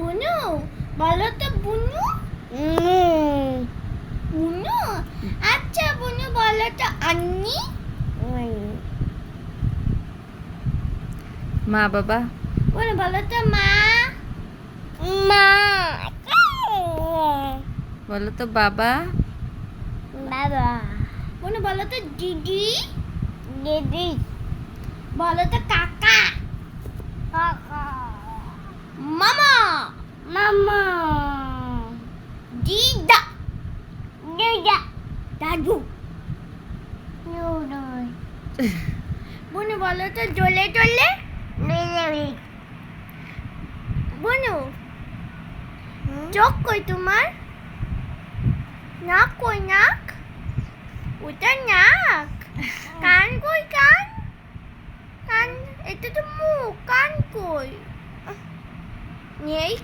বুনু? বলো তো বুনু। বুনু? আচ্ছা বুনু বলো তো আন্নি। মা বাবা। বুনু বলো তো মা। মা। বলো তো বাবা। বাবা। বুনু বলো তো দিদি। দিদি। বলো তো কাকা কাকা মামা মামা দিদা দিদা দাদু। বুনু, বলো তো, জ্বলে বিলিবি বুনু, চোখ কই তোমার? নাক কই, নাক? ওটা নাক। কান কই, কান? কান, এটা তো মুখ, কান কই? নেই।